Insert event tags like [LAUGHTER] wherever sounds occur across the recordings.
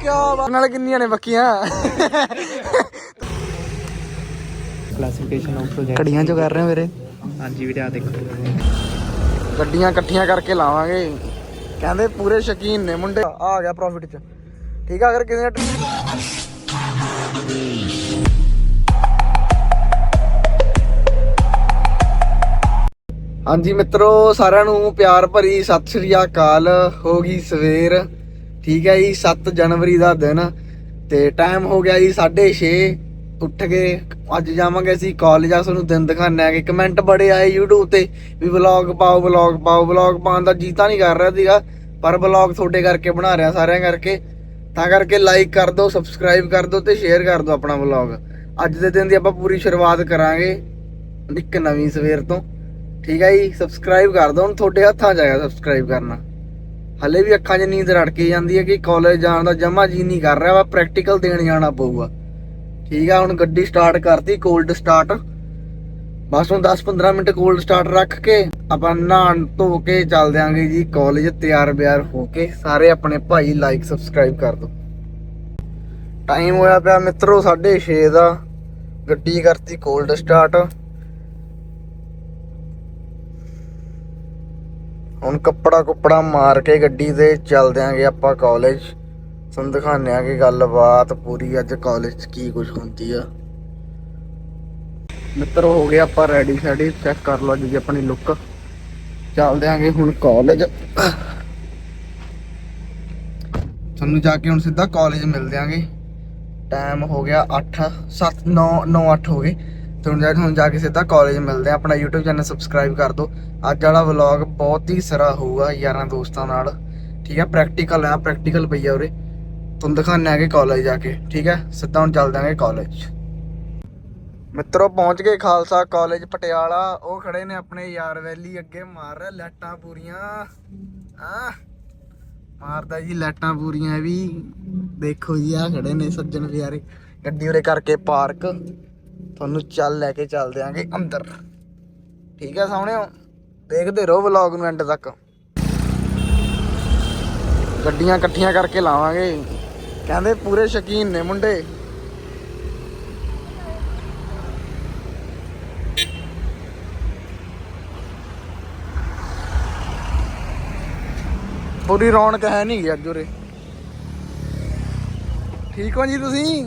ਕਿਆ ਨਾਲ ਕਿੰਨੀਆਂ ਨੇ ਬੱਕੀਆਂ? ਕਲਾਸੀਫਿਕੇਸ਼ਨ ਆਫ ਪ੍ਰੋਜੈਕਟ ਕੜੀਆਂ ਚੋਂ ਕਰ ਰਹੇ ਹੋ ਵੀਰੇ? ਹਾਂਜੀ ਵੀਰੇ ਆ ਦੇਖੋ। ਗੱਡੀਆਂ ਇਕੱਠੀਆਂ ਕਰਕੇ ਲਾਵਾਂਗੇ। ਕਹਿੰਦੇ ਪੂਰੇ ਸ਼ਕੀਨ ਨੇ ਮੁੰਡੇ। ਆ ਆ ਗਿਆ ਪ੍ਰੋਫਿਟ ਚ। ਠੀਕ ਆ ਅਗਰ ਕਿਸੇ ਨੇ ਹਾਂਜੀ ਮਿੱਤਰੋ ਸਾਰਿਆਂ ਨੂੰ ਪਿਆਰ ਭਰੀ ਸਤਿ ਸ੍ਰੀ ਅਕਾਲ। ਹੋ ਗਈ ਸਵੇਰ। ਠੀਕ ਹੈ ਜੀ 7 ਜਨਵਰੀ ਦਾ ਦਿਨ ਤੇ ਟਾਈਮ ਹੋ ਗਿਆ ਜੀ 6:30 ਉੱਠ ਕੇ ਅੱਜ ਜਾਵਾਂਗੇ ਅਸੀਂ ਕਾਲਜ ਆ ਤੁਹਾਨੂੰ ਦਿਨ ਦਿਖਾਣਾ ਹੈ ਕਿ ਕਮੈਂਟ ਬੜੇ ਆਏ YouTube ਤੇ ਵੀ ਵਲੌਗ ਪਾਓ ਵਲੌਗ ਪਾਓ। ਵਲੌਗ ਪਾਉਣ ਦਾ ਜੀਤਾ ਨਹੀਂ ਕਰ ਰਿਹਾ ਸੀਗਾ, ਪਰ ਵਲੌਗ ਤੁਹਾਡੇ ਕਰਕੇ ਬਣਾ ਰਿਹਾ ਸਾਰਿਆਂ ਕਰਕੇ। ਤਾਂ ਕਰਕੇ ਲਾਈਕ ਕਰ ਦਿਓ ਸਬਸਕ੍ਰਾਈਬ ਕਰ ਦਿਓ ਤੇ ਸ਼ੇਅਰ ਕਰ ਦਿਓ ਆਪਣਾ ਵਲੌਗ ਅੱਜ ਦੇ ਦਿਨ ਦੀ ਆਪਾਂ ਪੂਰੀ ਸ਼ੁਰੂਆਤ ਕਰਾਂਗੇ ਇੱਕ ਨਵੀਂ ਸਵੇਰ ਤੋਂ। ਠੀਕ ਹੈ ਜੀ ਸਬਸਕ੍ਰਾਈਬ ਕਰ ਦਿਓ, ਹੁਣ ਤੁਹਾਡੇ ਹੱਥਾਂ 'ਚ ਆਇਆ ਸਬਸਕ੍ਰਾਈਬ ਕਰਨਾ। ਹਲੇ ਵੀ ਅੱਖਾਂ 'ਚ ਨੀਂਦ ਰੜਕੀ ਜਾਂਦੀ ਹੈ ਕਿ ਕਾਲਜ ਜਾਣ ਦਾ ਜਮਾ ਜੀ ਨਹੀਂ ਕਰ ਰਿਹਾ ਵਾ ਪ੍ਰੈਕਟੀਕਲ ਦੇਣ ਜਾਣਾ ਪਊਗਾ। ਠੀਕ ਆ, ਹੁਣ ਗੱਡੀ ਸਟਾਰਟ ਕਰਤੀ ਕੋਲਡ ਸਟਾਰਟ ਬਸ ਹੁਣ 10-15 ਮਿੰਟ ਕੋਲਡ ਸਟਾਰਟ ਰੱਖ ਕੇ ਆਪਾਂ ਨਹਾਣ ਧੋ ਕੇ ਚੱਲ ਦਿਆਂਗੇ ਜੀ ਕਾਲਜ ਤਿਆਰ ਬਿਆਰ ਹੋ ਕੇ। ਸਾਰੇ ਆਪਣੇ ਭਾਈ ਲਾਈਕ ਸਬਸਕ੍ਰਾਈਬ ਕਰ ਦਿਓ। ਟਾਈਮ ਹੋਇਆ ਪਿਆ ਮਿੱਤਰੋ 6:30 ਦਾ। ਗੱਡੀ ਕਰਤੀ ਕੋਲਡ ਸਟਾਰਟ ਹੁਣ ਕੱਪੜਾ ਕੁੱਪੜਾ ਮਾਰ ਕੇ ਗੱਡੀ ਤੇ ਚੱਲ ਦਿਆਂਗੇ ਆਪਾਂ ਕਾਲਜ ਤੁਹਾਨੂੰ ਦਿਖਾਉਂਦੇ ਆ ਕਿ ਗੱਲਬਾਤ ਪੂਰੀ ਅੱਜ ਕਾਲਜ 'ਚ ਕੀ ਕੁਝ ਹੁੰਦੀ ਆ। ਮਿੱਤਰ, ਹੋ ਗਏ ਆਪਾਂ ਰੈਡੀ ਸ਼ੈਡੀ ਚੈੱਕ ਕਰ ਲਓ ਜੀ ਆਪਣੀ ਲੁੱਕ ਚੱਲਦੇ ਆਂਗੇ ਹੁਣ ਕਾਲਜ ਤੁਹਾਨੂੰ ਜਾ ਕੇ ਹੁਣ ਸਿੱਧਾ ਕਾਲਜ ਮਿਲਦੇ ਆਂਗੇ ਟਾਈਮ ਹੋ ਗਿਆ 8 7 9 9 8 ਹੋ ਗਏ। ਤੇ ਹੁਣ ਹੁਣ ਜਾ ਕੇ ਸਿੱਧਾ ਕਾਲਜ ਮਿਲਦੇ ਆ ਆਪਣਾ YouTube ਚੈਨਲ ਸਬਸਕ੍ਰਾਈਬ ਕਰ ਦਿਓ। ਅੱਜ ਵਾਲਾ ਵਲੌਗ ਬਹੁਤ ਹੀ ਸਰਾ ਹੋਊਗਾ ਯਾਰਾਂ ਦੋਸਤਾਂ ਨਾਲ। ਠੀਕ ਹੈ ਪ੍ਰੈਕਟੀਕਲ ਆ ਪ੍ਰੈਕਟੀਕਲ ਪਈ ਆ ਉਰੇ। ਤੁਹਾਨੂੰ ਦਿਖਾਣੇ ਆਗੇ ਕਾਲਜ ਜਾ ਕੇ, ਠੀਕ ਹੈ? ਸਿੱਧਾ ਹੁਣ ਚੱਲ ਦਾਂਗੇ ਕਾਲਜ ਮਿੱਤਰੋ, ਪਹੁੰਚ ਗਏ ਖਾਲਸਾ ਕਾਲਜ ਪਟਿਆਲਾ। ਉਹ ਖੜੇ ਨੇ ਆਪਣੇ ਯਾਰ ਵੈਲੀ ਅੱਗੇ, ਮਾਰ ਰਿਹਾ ਲੈਟਾਂ ਪੂਰੀਆਂ। ਆ ਮਾਰਦਾ ਜੀ ਲੈਟਾਂ ਪੂਰੀਆਂ ਵੀ। ਦੇਖੋ ਜੀ ਆ ਖੜੇ ਨੇ ਸੱਜਣ ਪਿਆਰੇ। ਗੱਡੀ ਉਰੇ ਕਰਕੇ ਪਾਰਕ। ਤੁਹਾਨੂੰ ਚੱਲ ਲੈ ਕੇ ਚੱਲਦੇ ਆਂਗੇ ਅੰਦਰ। ਠੀਕ ਹੈ ਸਾਹਮਣਿਓ ਦੇਖਦੇ ਰਹੋ ਵਲੌਗ ਨੂੰ ਐਂਡ ਤੱਕ। ਗੱਡੀਆਂ ਇਕੱਠੀਆਂ ਕਰਕੇ ਲਾਵਾਂਗੇ। ਕਹਿੰਦੇ ਪੂਰੇ ਸ਼ਕੀਨ ਨੇ ਮੁੰਡੇ। ਪੂਰੀ ਰੌਣਕ ਹੈ ਨਹੀਂ ਅੱਜ ਉਰੇ। ਠੀਕ ਹੋ ਜੀ ਤੁਸੀਂ?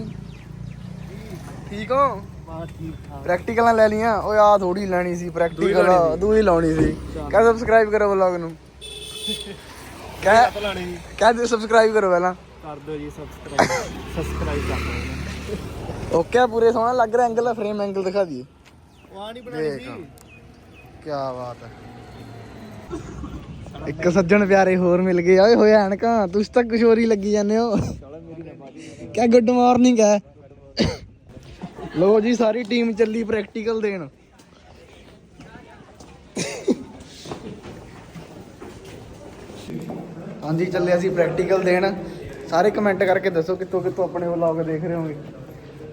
ਠੀਕ ਹੋ? ਬਾਤ ਠੀਕ ਠਾਕ ਪ੍ਰੈਕਟੀਕਲਾਂ ਲੈ ਲੀਆਂ ਓਏ ਆ ਥੋੜੀ ਲੈਣੀ ਸੀ ਪ੍ਰੈਕਟੀਕਲ ਦੂਈ ਲਾਉਣੀ ਸੀ। ਕਹ ਸਬਸਕ੍ਰਾਈਬ ਕਰੋ ਵਲੌਗ ਨੂੰ। [LAUGHS] ਕਹਿ ਲਾਣੀ ਕਹਿ ਸਬਸਕ੍ਰਾਈਬ ਕਰੋ ਪਹਿਲਾਂ। ਕਰ ਦਿਓ ਜੀ ਸਬਸਕ੍ਰਾਈਬ ਸਬਸਕ੍ਰਾਈਬ ਕਰ ਦਿਓ ਓਕੇ ਆ ਪੂਰੇ ਸੋਹਣਾ ਲੱਗ ਰਿਹਾ ਐਂਗਲ ਫਰੇਮ ਐਂਗਲ ਦਿਖਾ ਦਈਏ। ਉਹ ਆ ਨਹੀਂ ਦੇਖ। ਕੀ ਬਾਤ ਹੈ ਇੱਕ ਸੱਜਣ ਪਿਆਰੇ ਹੋਰ ਮਿਲ ਗਏ। ਓਏ ਹੋਇਆ ਐਨਕਾਂ ਤੁਸੀਂ ਤਾਂ ਕੁਛ ਹੋਰ ਹੀ। ਲੱਗੀ ਜਾਂਦੇ ਹੋ ਕਿਆ ਗੁੱਡ ਮਾਰਨਿੰਗ ਹੈ ਲੋ ਜੀ ਸਾਰੀ ਟੀਮ ਚੱਲੀ ਪ੍ਰੈਕਟੀਕਲ ਦੇਣ। ਹਾਂਜੀ ਚੱਲੇ ਅਸੀਂ ਪ੍ਰੈਕਟੀਕਲ ਦੇਣ। ਸਾਰੇ ਕਮੈਂਟ ਕਰਕੇ ਦੱਸੋ ਕਿੱਥੋਂ ਕਿੱਥੋਂ ਆਪਣੇ ਵਲੌਗ ਦੇਖ ਰਹੇ ਹੋਗੇ।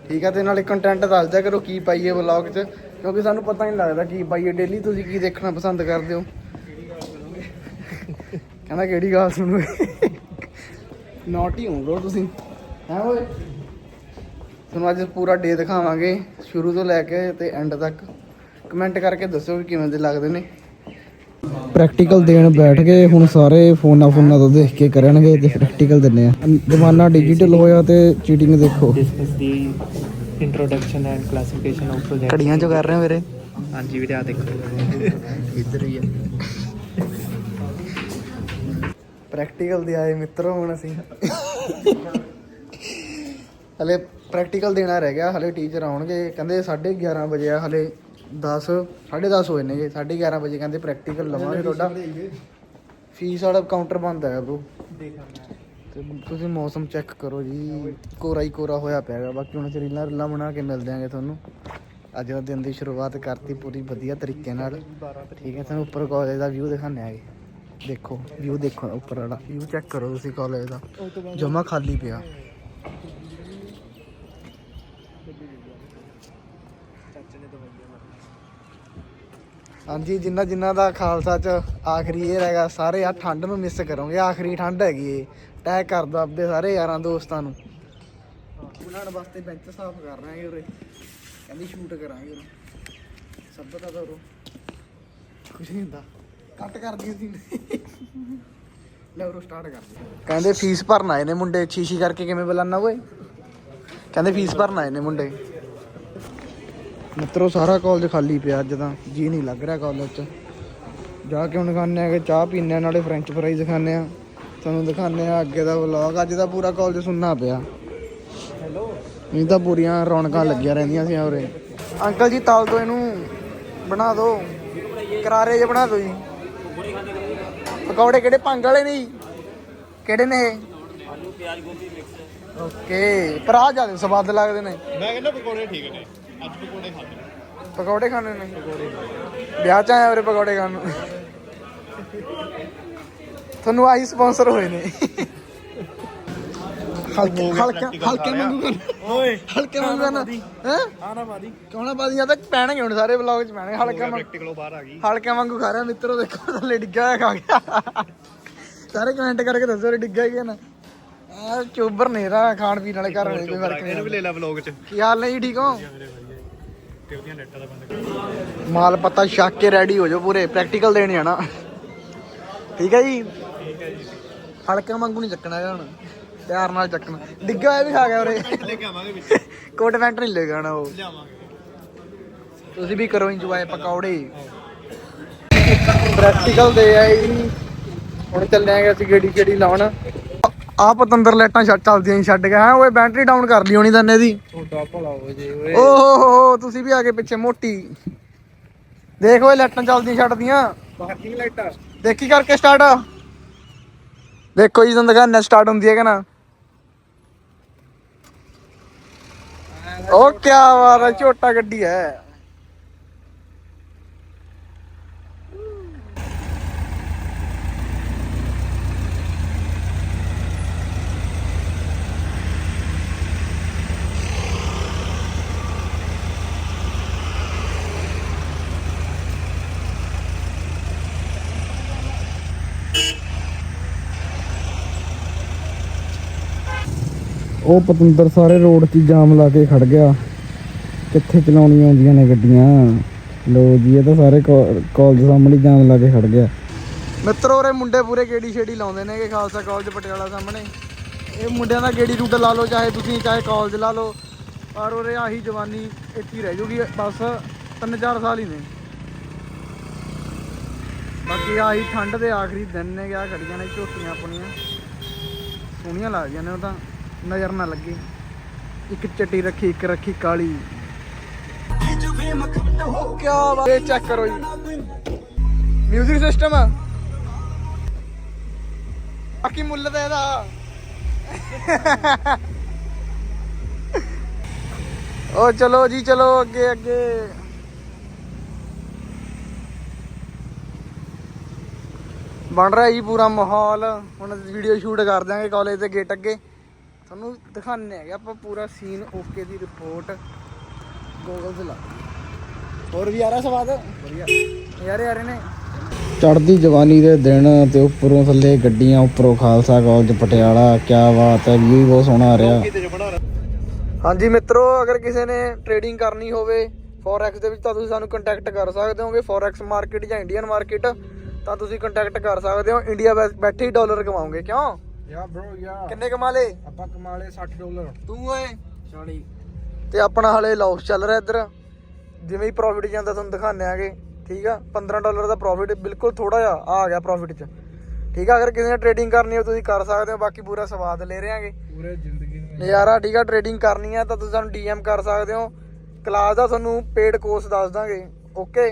ਠੀਕ ਹੈ ਤੇ ਨਾਲੇ ਕੰਟੈਂਟ ਦੱਸ ਦਿਆ ਕਰੋ ਕੀ ਪਾਈਏ ਵਲੌਗ 'ਚ। ਕਿਉਂਕਿ ਸਾਨੂੰ ਪਤਾ ਨਹੀਂ ਲੱਗਦਾ ਕੀ ਪਾਈਏ ਡੇਲੀ ਤੁਸੀਂ ਕੀ ਦੇਖਣਾ ਪਸੰਦ ਕਰਦੇ ਹੋ? ਕਹਿੰਦਾ ਕਿਹੜੀ ਗੱਲ ਸੁਣੋ। ਨੋਟੀ ਹੋ ਬ్రో ਤੁਸੀਂ। ਹੈ ਓਏ? ਤੁਹਾਨੂੰ ਅੱਜ ਪੂਰਾ ਡੇ ਦਿਖਾਵਾਂਗੇ ਸ਼ੁਰੂ ਤੋਂ ਲੈ ਕੇ ਤੇ ਐਂਡ ਤੱਕ। ਕਮੈਂਟ ਕਰਕੇ ਦੱਸੋ ਕਿ ਕਿਵੇਂ ਦੇ ਲੱਗਦੇ ਨੇ। ਪ੍ਰੈਕਟੀਕਲ ਦੇਣ ਬੈਠ ਗਏ ਹੁਣ ਸਾਰੇ ਫੋਨਾਂ ਫੋਨਾਂ ਤੋਂ ਦੇਖ ਕੇ ਕਰਨਗੇ ਤੇ ਪ੍ਰੈਕਟੀਕਲ ਦਿੰਨੇ ਆ। ਜ਼ਮਾਨਾ ਡਿਜੀਟਲ ਹੋਇਆ ਤੇ ਚੀਟਿੰਗ ਦੇਖੋ। Discuss the introduction and classification of project ਕੜੀਆਂ ਚੋਂ ਕਰ ਰਹੇ ਹੋ ਵੀਰੇ? ਹਾਂਜੀ ਵੀਰੇ ਆ ਦੇਖੋ। ਇੱਧਰ ਹੀ ਆ। ਪ੍ਰੈਕਟੀਕਲ ਦੇ ਆਏ ਮਿੱਤਰੋ ਹੁਣ ਅਸੀਂ। ਹਲੇ ਪ੍ਰੈਕਟੀਕਲ ਦੇਣਾ ਰਹਿ ਗਿਆ ਹਲੇ ਟੀਚਰ ਆਉਣਗੇ ਕਹਿੰਦੇ 11:30 ਵਜੇ ਆ ਹਲੇ 10 10:30 ਹੋਏ ਨੇਗੇ 11:30 ਵਜੇ ਕਹਿੰਦੇ ਪ੍ਰੈਕਟੀਕਲ ਲਵਾਂਗੇ ਤੁਹਾਡਾ। ਫੀਸ ਵਾਲਾ ਕਾਊਂਟਰ ਬੰਦ ਹੈ ਬ్రో ਤੇ ਤੁਸੀਂ ਮੌਸਮ ਚੈੱਕ ਕਰੋ ਜੀ ਕੋਰਾ ਹੀ ਕੋਰਾ ਹੋਇਆ ਪਿਆ ਹੈਗਾ ਬਾਕੀ ਹੁਣ ਰੀਲਾਂ ਰੀਲਾਂ ਬਣਾ ਕੇ ਮਿਲ ਦਿਆਂਗੇ ਤੁਹਾਨੂੰ। ਅੱਜ ਦਾ ਦਿਨ ਦੀ ਸ਼ੁਰੂਆਤ ਕਰਤੀ ਪੂਰੀ ਵਧੀਆ ਤਰੀਕੇ ਨਾਲ। ਠੀਕ ਹੈ ਤੁਹਾਨੂੰ ਉੱਪਰ ਕਾਲਜ ਦਾ ਵਿਊ ਦਿਖਾਣੇ ਆਗੇ ਦੇਖੋ ਵਿਊ ਦੇਖੋ ਉੱਪਰ ਵਾਲਾ। ਵਿਊ ਚੈੱਕ ਕਰੋ ਤੁਸੀਂ ਕਾਲਜ ਦਾ। ਜਮਾ ਖਾਲੀ ਪਿਆ। ਹਾਂਜੀ, ਜਿੰਨਾ ਜਿੰਨਾ ਦਾ ਖਾਲਸਾ ਚ ਆਖਰੀ ਇਹ ਹੈਗਾ ਸਾਰੇ ਆ ਠੰਡ ਨੂੰ ਮਿਸ ਕਰੋਗੇ। ਆਖਰੀ ਠੰਡ ਹੈਗੀ ਇਹ। ਟੈਗ ਕਰ ਦੋ ਆਪਦੇ ਸਾਰੇ ਯਾਰਾਂ, ਦੋਸਤਾਂ ਨੂੰ। ਉਹਨਾਂ ਵਾਸਤੇ ਬੈਂਚ ਸਾਫ਼ ਕਰ ਰਹੇ ਹਾਂ ਉਰੇ। ਕਹਿੰਦੀ ਸ਼ੂਟ ਕਰਾਂਗੇ ਉਰੇ। ਸਭ ਦਾ ਕਰੋ ਕੁਝ ਨਹੀਂ ਹੁੰਦਾ। ਕੱਟ ਕਰ ਦਿਓ ਸੀ ਲੈ ਉਰੋ ਸਟਾਰਟ ਕਰ ਦਿਓ। ਕਹਿੰਦੇ ਫੀਸ ਭਰਨ ਆਏ ਨੇ ਮੁੰਡੇ। ਛੀਛੀ ਕਰਕੇ ਕਿਵੇਂ ਬੁਲਾਣਾ ਓਏ? ਕਹਿੰਦੇ ਫੀਸ ਭਰਨ ਆਏ ਨੇ ਮੁੰਡੇ। ਮਿੱਤਰੋ ਸਾਰਾ ਕਾਲਜ ਖਾਲੀ ਪਿਆ ਅੱਜ ਤਾਂ। ਜੀ ਨਹੀਂ ਲੱਗ ਰਿਹਾ ਕਾਲਜ 'ਚ। ਜਾ ਕੇ ਹੁਣ ਖਾਣੇ ਆਗੇ ਚਾਹ ਪੀਣੇ ਆ ਨਾਲੇ ਫ੍ਰੈਂਚ ਫਰਾਈਜ਼ ਖਾਣੇ ਆ। ਤੁਹਾਨੂੰ ਦਿਖਾਣੇ ਆ ਅੱਗੇ ਦਾ ਵਲੌਗ ਅੱਜ ਦਾ ਪੂਰਾ ਕਾਲਜ ਸੁੰਨਾ ਪਿਆ। ਹੈਲੋ ਨਹੀਂ ਤਾਂ ਪੂਰੀਆਂ ਰੌਣਕਾਂ ਲੱਗੀਆਂ ਰਹਿੰਦੀਆਂ ਸੀ ਉਰੇ। ਅੰਕਲ ਜੀ ਤਾਲ ਦੋ ਇਹਨੂੰ। ਬਣਾ ਦਿਓ ਕਰਾਰੇ ਜੇ ਬਣਾ ਦਿਓ ਜੀ। ਪਕੌੜੇ ਕਿਹੜੇ? ਭੰਗ ਵਾਲੇ ਨੇ ਜੀ। ਕਿਹੜੇ ਨੇ ਇਹ? ਆਲੂ ਪਿਆਜ਼ ਗੋਭੀ ਮਿਕਸ ਓਕੇ। ਪਰ ਆ ਜ਼ਿਆਦਾ ਸਵਾਦ ਲੱਗਦੇ ਨੇ। ਮੈਂ ਕਹਿੰਦਾ ਪਕੌੜੇ ਠੀਕ ਨੇ। ਅੱਜ ਪਕੌੜੇ ਖਾਣੇ ਪਕੌੜੇ ਖਾਣੇ ਨੇ। ਵਿਆਹ ਚ ਆਇਆ ਉਰੇ ਪਕੌੜੇ ਖਾਣ ਨੂੰ। ਤੁਹਾਨੂੰ ਆਹੀ ਸਪਾਂਸਰ ਹੋਏ ਨੇ। ਹਲਕੇ ਹਲਕੇ ਹਲਕੇ ਮੰਗੂ ਓਏ ਹਲਕੇ ਮੰਗੂ ਕਰਨ। ਹੈ। ਆਣਾ ਬਾਦੀ ਕੌਣਾ ਬਾਦੀਆਂ ਤਾਂ ਪੈਣਗੇ ਹੁਣ ਸਾਰੇ ਵਲੌਗ ਚ ਪੈਣਗੇ। ਹਲਕਾ ਮੰਗ ਪ੍ਰੈਕਟੀਕਲੋਂ ਬਾਹਰ ਆ ਗਈ। ਹਲਕਾ ਵਾਂਗੂ ਖਾ ਰਿਹਾ। ਮਿੱਤਰੋ ਦੇਖੋ ਥੱਲੇ ਡਿੱਗਾ ਹੋਇਆ ਖਾ ਗਿਆ। ਸਾਰੇ ਕਮੈਂਟ ਕਰਕੇ ਦੱਸੋ ਰੇ ਡਿੱਗਾ ਹੀ ਨਾ। ਆ ਚੋਬਰ ਨੇਰਾ ਖਾਣ ਪੀਣ ਵਾਲੇ ਘਰ ਵਾਲੇ ਕੋਈ ਫ਼ਰਕ ਇਹਨੂੰ ਵੀ ਲੈ ਲੈ ਵਲੌਗ ਚ। ਕੀ ਹਾਲ ਨੇ ਜੀ ਠੀਕ ਹੋ? ਤੇ ਉਹਦੀਆਂ ਨੈਟਾਂ ਦਾ ਬੰਦ ਮਾਲ ਪੱਤਾ ਛੱਕ ਕੇ ਰੈਡੀ ਹੋ ਜਾਓ ਪੂਰੇ ਪ੍ਰੈਕਟੀਕਲ ਦੇਣੇ ਆਣਾ ਠੀਕ ਹੈ ਜੀ? ਠੀਕ ਹੈ ਜੀ। ਹਲਕਾ ਵਾਂਗੂ ਨਹੀਂ ਚੱਕਣਾ ਹੈਗਾ ਹੁਣ। ਪਿਆਰ ਨਾਲ ਚੱਕਣਾ। ਡਿੱਗਾ ਹੋਇਆ ਵੀ ਖਾ ਗਿਆ ਉਰੇ। ਲੈ ਕੇ ਆਵਾਂਗੇ ਵਿੱਚ। ਕੋਟ ਪੈਂਟ ਨਹੀਂ ਲੈ ਜਾਣਾ ਉਹ। ਤੁਸੀਂ ਵੀ ਕਰੋ ਇੰਜੋਏ ਪਕੌੜੇ। ਪ੍ਰੈਕਟੀਕਲ ਦੇ ਜੀ। ਹੁਣ ਚੱਲੇ ਆਂਗੇ ਅਸੀਂ ਗੇੜੀ ਗੇੜੀ ਲਾਉਣ। ਆ ਪਤੰਦਰ ਲਾਈਟਾਂ ਛੱਡ ਚੱਲਦੀਆਂ ਸੀ ਛੱਡ ਗਿਆ ਹੈ ਓਏ ਬੈਟਰੀ ਡਾਊਨ ਕਰ ਲਈ ਹੋਣੀ ਦੰਨੇ ਦੀ। ਤੁਹਾਡਾ ਭਲਾ ਹੋ ਜੇ ਓਏ। ਓ ਹੋ ਹੋ ਹੋ ਤੁਸੀਂ ਵੀ ਆ ਕੇ ਪਿੱਛੇ ਮੋਟੀ। ਦੇਖ ਓਏ ਲਾਈਟਾਂ ਚੱਲਦੀਆਂ ਛੱਡਦੀਆਂ। ਪਾਰਕਿੰਗ ਲਾਈਟਾਂ? ਦੇਖੀ ਕਰਕੇ ਸਟਾਰਟ ਦੇਖੋ ਜੀ ਦਿਖਾਣਾ ਸਟਾਰਟ ਹੁੰਦੀ ਹੈ ਕਿ ਨਾ। ਓ ਕੀ ਬਾਤ ਹੈ ਛੋਟਾ ਗੱਡੀ ਹੈ। ਉਹ ਪਤੰਦਰ ਸਾਰੇ ਰੋਡ 'ਚ ਜਾਮ ਲਾ ਕੇ ਖੜ ਗਿਆ। ਕਿੱਥੇ ਚਲਾਉਣੀਆਂ ਆਉਂਦੀਆਂ ਨੇ ਗੱਡੀਆਂ? ਲੋ ਜੀ, ਇਹ ਤਾਂ ਸਾਰੇ ਕਾਲਜ ਸਾਹਮਣੇ ਜਾਮ ਲਾ ਕੇ ਖੜ ਗਿਆ। ਮਿੱਤਰੋ, ਉਰੇ ਮੁੰਡੇ ਪੂਰੇ ਗੇੜੀ ਛੇੜੀ ਲਾਉਂਦੇ ਨੇ ਕਿ ਖਾਲਸਾ ਕਾਲਜ ਪਟਿਆਲਾ ਸਾਹਮਣੇ। ਇਹ ਮੁੰਡਿਆਂ ਦਾ ਗੇੜੀ ਰੂਟ ਲਾ ਲਓ, ਚਾਹੇ ਤੁਸੀਂ ਚਾਹੇ ਕਾਲਜ ਲਾ ਲਓ। ਪਰ ਉਰੇ ਆਹੀ ਜਵਾਨੀ ਇੱਥੇ ਹੀ ਰਹਿ ਜੂਗੀ, ਬਸ ਤਿੰਨ ਚਾਰ ਸਾਲ ਹੀ ਨੇ। ਬਾਕੀ ਆਹੀ ਠੰਡ ਦੇ ਆਖਰੀ ਦਿਨ ਨੇ ਗਿਆ ਖੜੀਆਂ ਨੇ ਝੋਟੀਆਂ ਆਪਣੀਆਂ। ਸੋਹਣੀਆਂ ਲੱਗਦੀਆਂ ਨੇ ਉਹ ਤਾਂ। ਨਜ਼ਰ ਨਾ ਲੱਗੇ। ਇੱਕ ਚਿੱਟੀ ਰੱਖੀ, ਇੱਕ ਰੱਖੀ ਕਾਲੀ। ਕਿਆ ਬਾਤ ਇਹ ਚੈੱਕ ਕਰੋ ਜੀ। ਮਿਊਜ਼ਿਕ ਸਿਸਟਮ ਬਾਕੀ ਮੁੱਲ ਤਾਂ ਇਹਦਾ? ਓ ਚਲੋ ਜੀ, ਚਲੋ ਅੱਗੇ ਅੱਗੇ। ਬਣ ਰਿਹਾ ਜੀ ਪੂਰਾ ਮਾਹੌਲ। ਹੁਣ ਵੀਡੀਓ ਸ਼ੂਟ ਕਰ ਦਾਂਗੇ ਕਾਲਜ ਦੇ ਗੇਟ ਅੱਗੇ। ਤੁਹਾਨੂੰ ਦਿਖਾਣੇ ਹੈਗੇ ਆਪਾਂ ਪੂਰਾ ਸੀਨ ਓਕੇ ਦੀ ਰਿਪੋਰਟ ਗੂਗਲ ਤੇ ਲਾ ਹੋਰ ਵੀ ਆ ਰਿਹਾ ਸਵਾਦ? ਵਧੀਆ। ਯਾਰੇ ਯਾਰੇ ਨੇ ਚੜਦੀ ਜਵਾਨੀ ਦੇ ਦਿਨ ਤੇ ਉੱਪਰੋਂ ਥੱਲੇ ਗੱਡੀਆਂ ਉੱਪਰੋਂ ਖਾਲਸਾ ਕਾਲਜ ਪਟਿਆਲਾ ਕੀ ਬਾਤ ਹੈ ਵੀ ਬਹੁਤ ਸੋਹਣਾ ਆ ਰਿਹਾ। ਹਾਂਜੀ ਮਿੱਤਰੋ ਅਗਰ ਕਿਸੇ ਨੇ ਟ੍ਰੇਡਿੰਗ ਕਰਨੀ ਹੋਵੇ ਫੋਰੈਕਸ ਦੇ ਵਿੱਚ ਤਾਂ ਤੁਸੀਂ ਸਾਨੂੰ ਕੰਟੈਕਟ ਕਰ ਸਕਦੇ ਹੋਗੇ ਫੋਰੈਕਸ ਮਾਰਕੀਟ ਜਾਂ ਇੰਡੀਅਨ ਮਾਰਕੀਟ ਤਾਂ ਤੁਸੀਂ ਕੰਟੈਕਟ ਕਰ ਸਕਦੇ ਹੋ ਇੰਡੀਆ ਬੈਠੇ ਹੀ ਡਾਲਰ ਕਮਾਓਗੇ ਕਿਉਂ? ਯਾ ਬ్రో ਯਾ। ਕਿੰਨੇ ਕਮਾ ਲੇ ਆਪਾਂ ਕਮਾ ਲਏ 60 ਡਾਲਰ। ਤੂੰ ਓਏ। 40 ਤੇ ਆਪਣਾ ਹਲੇ ਲਾਸ ਚੱਲ ਰਿਹਾ ਇੱਧਰ। ਜਿਵੇਂ ਹੀ ਪ੍ਰੋਫਿਟ ਜਾਂਦਾ ਤੁਹਾਨੂੰ ਦਿਖਾਣੇ ਆਗੇ ਠੀਕ ਆ? 15 ਡਾਲਰ ਦਾ ਪ੍ਰੋਫਿਟ ਬਿਲਕੁਲ ਥੋੜਾ ਜਿਹਾ ਆ ਗਿਆ ਪ੍ਰੋਫਿਟ ਚ। ਠੀਕ ਆ? ਅਗਰ ਕਿਸੇ ਨੇ ਟ੍ਰੇਡਿੰਗ ਕਰਨੀ ਹੋ ਤੁਸੀਂ ਕਰ ਸਕਦੇ ਹੋ ਬਾਕੀ ਪੂਰਾ ਸਵਾਦ ਲੈ ਰਹੇਗੇ ਪੂਰੇ ਜ਼ਿੰਦਗੀ ਨੂੰ ਨਜ਼ਾਰਾ ਠੀਕ ਆ? ਟ੍ਰੇਡਿੰਗ ਕਰਨੀ ਆ ਤਾਂ ਤੁਸੀਂ ਸਾਨੂੰ ਡੀਐਮ ਕਰ ਸਕਦੇ ਹੋ। ਕਲਾਸ ਦਾ ਤੁਹਾਨੂੰ ਪੇਡ ਕੋਰਸ ਦੱਸ ਦਾਂਗੇ। ਓਕੇ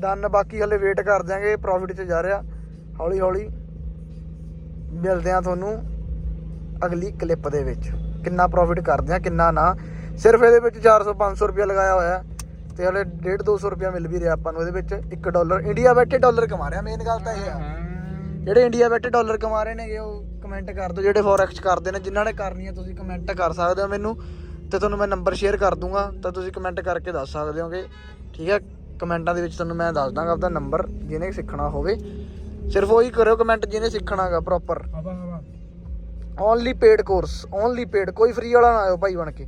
ਡਨ ਬਾਕੀ ਹਲੇ ਵੇਟ ਕਰ ਦਿਆਂਗੇ ਪ੍ਰੋਫਿਟ 'ਚ ਜਾ ਰਿਹਾ। ਹੌਲੀ ਹੌਲੀ ਮਿਲਦੇ ਆ ਤੁਹਾਨੂੰ ਅਗਲੀ ਕਲਿੱਪ ਦੇ ਵਿੱਚ। ਕਿੰਨਾ ਪ੍ਰੋਫਿਟ ਕਰਦੇ ਆ ਕਿੰਨਾ ਨਾ। ਸਿਰਫ ਇਹਦੇ ਵਿੱਚ 400 500 ਰੁਪਏ ਲਗਾਇਆ ਹੋਇਆ ਤੇ ਹਲੇ 1.5 200 ਰੁਪਏ ਮਿਲ ਵੀ ਰਿਹਾ ਆਪਾਂ ਨੂੰ ਇਹਦੇ ਵਿੱਚ। 1 ਡਾਲਰ ਇੰਡੀਆ ਬੈਠੇ ਡਾਲਰ ਕਮਾ ਰਿਹਾ ਮੇਨ ਗੱਲ ਤਾਂ ਇਹ ਆ। ਜਿਹੜੇ ਇੰਡੀਆ ਬੈਠੇ ਡਾਲਰ ਕਮਾ ਰਹੇ ਨੇਗੇ, ਉਹ ਕਮੈਂਟ ਕਰ ਦਿਓ, ਜਿਹੜੇ ਫੋਰੈਕਸ ਕਰਦੇ ਨੇ, ਜਿਨ੍ਹਾਂ ਨੇ ਕਰਨੀ ਹੈ, ਤੁਸੀਂ ਕਮੈਂਟ ਕਰ ਸਕਦੇ ਹੋ ਮੈਨੂੰ। ਤੇ ਤੁਹਾਨੂੰ ਮੈਂ ਨੰਬਰ ਸ਼ੇਅਰ ਕਰ ਦੂੰਗਾ, ਤਾਂ ਤੁਸੀਂ ਕਮੈਂਟ ਕਰਕੇ ਦੱਸ ਸਕਦੇ ਹੋਗੇ। ਠੀਕ ਹੈ, ਕਮੈਂਟਾਂ ਦੇ ਵਿੱਚ ਤੁਹਾਨੂੰ ਮੈਂ ਦੱਸ ਦਾਂਗਾ ਆਪਦਾ ਨੰਬਰ ਜਿਹਨੇ ਸਿੱਖਣਾ ਹੋਵੇ। ਸਿਰਫ ਉਹੀ ਕਰਿਓ ਕਮੈਂਟ ਜਿਹਨੇ ਸਿੱਖਣਾਗਾ ਪ੍ਰੋਪਰ ਹਵਾ ਹਵਾ only paid course only paid ਕੋਈ ਫ੍ਰੀ ਵਾਲਾ ਨਾ ਆਇਓ ਭਾਈ ਬਣ ਕੇ।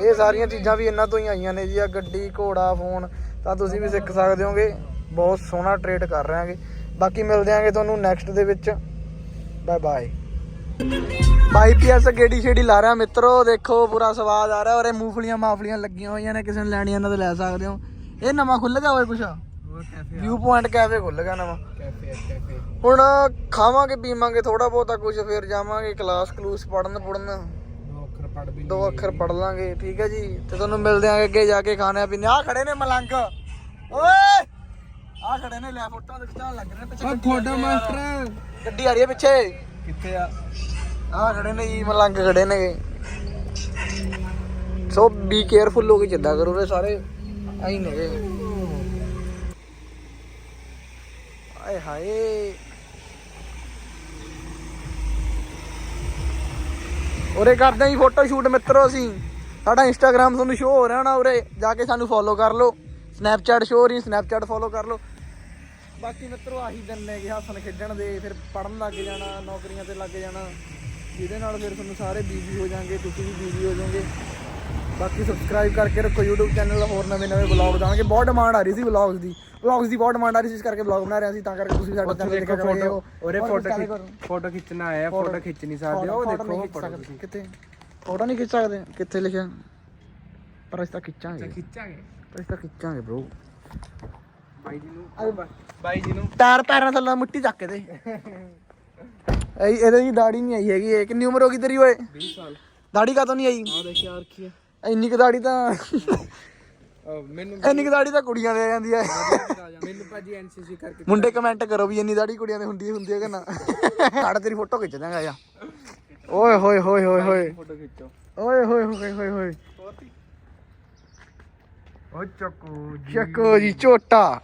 ਇਹ ਸਾਰੀਆਂ ਚੀਜ਼ਾਂ ਵੀ ਇਹਨਾਂ ਤੋਂ ਹੀ ਆਈਆਂ ਨੇ ਜੀ ਆ ਗੱਡੀ, ਘੋੜਾ ਫੋਨ ਤਾਂ ਤੁਸੀਂ ਵੀ ਸਿੱਖ ਸਕਦੇ ਹੋਗੇ। ਬਹੁਤ ਸੋਹਣਾ ਟ੍ਰੇਡ ਕਰ ਰਹੇ ਆਂਗੇ ਬਾਕੀ ਮਿਲਦੇ ਆਂਗੇ ਤੁਹਾਨੂੰ ਨੈਕਸਟ ਦੇ ਵਿੱਚ। ਬਾਏ ਬਾਏ ਬਾਈ ਪੀਐਸ ਗੇੜੀ ਛੇੜੀ ਲਾ ਰਿਹਾ ਮਿੱਤਰੋ, ਦੇਖੋ ਪੂਰਾ ਸਵਾਦ ਆ ਰਿਹਾ ਔਰ ਇਹ ਮੂੰਗਫਲੀਆਂ, ਮਾਫਲੀਆਂ ਲੱਗੀਆਂ ਹੋਈਆਂ ਨੇ, ਕਿਸੇ ਨੇ ਲੈਣੀਆਂ ਇਹਨਾਂ ਤੋਂ ਲੈ ਸਕਦੇ ਹੋ। ਇਹ ਨਵਾਂ ਖੁੱਲ ਗਿਆ ਹੋਏ ਕੁਛ। ਵਿਊ ਪੁਆਇੰਟ ਕੈਫੇ ਖੁੱਲ ਗਿਆ ਨਵਾਂ। ਕੈਫੇ ਕੈਫੇ ਹੁਣ ਖਾਵਾਂਗੇ ਪੀਵਾਂਗੇ ਥੋੜਾ ਬਹੁਤਾ ਕੁਝ ਫਿਰ ਜਾਵਾਂਗੇ ਕਲਾਸ ਕਲੂਸ ਪੜਨ ਪੜਨ ਦੋ ਅੱਖਰ ਪੜ ਲਾਂਗੇ ਠੀਕ ਹੈ ਜੀ? ਤੇ ਤੁਹਾਨੂੰ ਮਿਲਦੇ ਆਂ ਅੱਗੇ ਜਾ ਕੇ ਖਾਣੇ ਪੀਣੇ। ਆ ਖੜੇ ਨੇ ਮਲੰਗ। ਓਏ! ਆ ਖੜੇ ਨੇ ਲੈ ਫੋਟੋ ਦਿਖਾਉਣ ਲੱਗ ਰਹੇ ਪਿੱਛੇ ਆ। ਮਾਸਟਰ। ਗੱਡੀ ਆ ਰਹੀ ਹੈ ਪਿੱਛੇ। ਕਿੱਥੇ ਆ? ਆ ਖੜੇ ਨੇ ਜੀ ਮਲੰਗ ਖੜੇ ਨੇ। ਸੋ ਬੀ ਕੇਅਰਫੁਲ ਹੋ ਕੇ ਚੱਦਾ ਕਰੋ ਵੇ ਸਾਰੇ। ਆਈ ਨੇ। ਆਏ ਹਾਏ। ਉਰੇ ਕਰਦੇ ਆਂ ਜੀ ਫੋਟੋ ਸ਼ੂਟ ਮਿੱਤਰੋ ਅਸੀਂ। ਸਾਡਾ ਇੰਸਟਾਗ੍ਰam ਤੁਹਾਨੂੰ ਸ਼ੋ ਹੋ ਰਿਹਾ ਨਾ ਉਰੇ। ਜਾ ਕੇ ਸਾਨੂੰ ਫੋਲੋ ਕਰ ਲਓ। ਸਨੈਪਚੈਟ ਸ਼ੋ ਹੋ ਰਹੀ ਸਨੈਪਚੈਟ ਫੋਲੋ ਕਰ ਲਓ। ਬਾਕੀ ਮਿੱਤਰੋ ਆਹੀ ਦਿਨ ਨੇ ਕਿ ਹੱਸਣ ਖੇਡਣ ਦੇ, ਫਿਰ ਪੜਨ ਲੱਗ ਜਾਣਾ, ਨੌਕਰੀਆਂ ਤੇ ਲੱਗ ਜਾਣਾ। ਜਿਹਦੇ ਨਾਲ ਫਿਰ ਤੁਹਾਨੂੰ ਸਾਰੇ ਬੀਜ਼ੀ ਹੋ ਜਾਣਗੇ, ਤੁਸੀਂ ਵੀ ਬੀਜ਼ੀ ਹੋ ਜਾਓਗੇ। ਬਾਕੀ ਸਬਸਕ੍ਰਾਈਬ ਕਰਕੇ ਰੱਖੋ YouTube ਚੈਨਲ ਹੋਰ ਨਵੇਂ ਨਵੇਂ ਵਲੌਗ ਦਾਂਗੇ ਬਹੁਤ ਡਿਮਾਂਡ ਆ ਰਹੀ ਸੀ ਵਲੌਗਸ ਦੀ ਵਲੌਗਸ ਦੀ ਬਹੁਤ ਡਿਮਾਂਡ ਆ ਰਹੀ ਸੀ ਇਸ ਕਰਕੇ ਵਲੌਗ ਬਣਾ ਰਹੇ ਸੀ ਤਾਂ ਕਰਕੇ ਤੁਸੀਂ ਸਾਡਾ ਉੱਥੇ ਚੈਨਲ ਦੇਖੋ ਦੇਖਿਆ ਕਰੋ ਫੋਟੋ ਉਹਰੇ ਫੋਟੋ ਫੋਟੋ ਖਿੱਚਣਾ ਆਇਆ ਫੋਟੋ ਖਿੱਚ ਨਹੀਂ ਸਕਦੇ ਉਹ ਦੇਖੋ ਉਹ ਪੜੋ ਤੁਸੀਂ ਕਿੱਥੇ ਫੋਟੋ ਨਹੀਂ ਖਿੱਚ ਸਕਦੇ ਕਿੱਥੇ ਲਿਖਿਆ ਪਰ ਅਸੀਂ ਤਾਂ ਖਿੱਚਾਂਗੇ ਖਿੱਚਾਂਗੇ ਪਰ ਅਸੀਂ ਤਾਂ ਖਿੱਚਾਂਗੇ ਬ్రో ਬਾਈ ਜੀ ਨੂੰ ਬਾਈ ਜੀ ਨੂੰ ਟਾਇਰ ਪੈਰਾਂ ਥੱਲੇ ਮਿੱਟੀ ਚੱਕ ਕੇ ਦੇ ਇਹ ਇਹਦੇ ਦੀ ਦਾੜੀ ਨਹੀਂ ਆਈ ਹੈਗੀ ਇਹ ਕਿੰਨੀ ਉਮਰ ਹੋ ਗਈ ਤੇਰੀ ਓਏ 20 ਸਾਲ ਦਾੜੀ ਕਾਤੋਂ ਨਹੀਂ ਆਈ ਆ ਦੇਖ ਯਾਰ ਕੀ ਇੰਨੀ ਕੁ ਦਾੜੀ ਤਾਂ ਮੈਨੂੰ ਇੰਨੀ ਕੁ ਦਾੜੀ ਤਾਂ ਕੁੜੀਆਂ ਦੇ ਆ ਜਾਂਦੀ ਹੈ ਮੈਨੂੰ ਭਾਜੀ ਐਨਸੀਸੀ ਕਰਕੇ ਮੁੰਡੇ ਕਮੈਂਟ ਕਰੋ ਵੀ ਇੰਨੀ ਦਾੜੀ ਕੁੜੀਆਂ ਦੇ ਹੁੰਦੀ ਹੁੰਦੀ ਹੈ ਕਿ ਨਾ। ਸਾਡਾ ਤੇਰੀ ਫੋਟੋ ਖਿੱਚ ਦਾਂਗਾ ਆ ਓਏ ਹੋਏ ਹੋਏ ਹੋਏ ਹੋਏ। ਫੋਟੋ ਖਿੱਚੋ। ਓਏ ਹੋਏ ਹੋਏ ਹੋਏ ਹੋਏ। ਉਹ ਚੱਕੂ ਚੱਕੋ ਜੀ ਝੋਟਾ।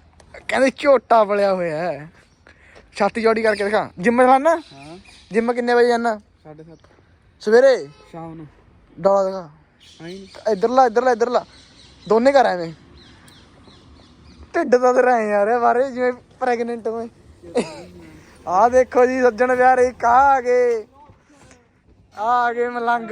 ਕਹਿੰਦੇ ਝੋਟਾ ਬਲਿਆ ਹੋਇਆ ਹੈ। ਛਾਤੀ ਜੋੜੀ ਕਰਕੇ ਦਿਖਾ। ਜਿੰਮ ਲਾਣਾ ਹਾਂ। ਜਿੰਮ ਕਿੰਨੇ ਵਜੇ ਜਾਣਾ 7:30 ਸਵੇਰੇ? ਸ਼ਾਮ ਨੂੰ। ਡੋਲਾ ਦਿਖਾ। ਇਧਰਲਾ ਇਧਰਲਾ ਇਧਰਲਾ ਦੋਨੇ ਘਰ ਐਵੇਂ ਢਿੱਡ ਤਾਂ ਤੇਰਾ ਐ ਯਾਰ ਬਾਰੇ ਜਿਵੇਂ ਪ੍ਰੈਗਨੈਂਟ ਹੋਏ ਆ ਦੇਖੋ ਜੀ ਸੱਜਣ ਪਿਆਰੇ ਕਾ ਆ ਗਏ ਆ ਆ ਗਏ ਮਲੰਗ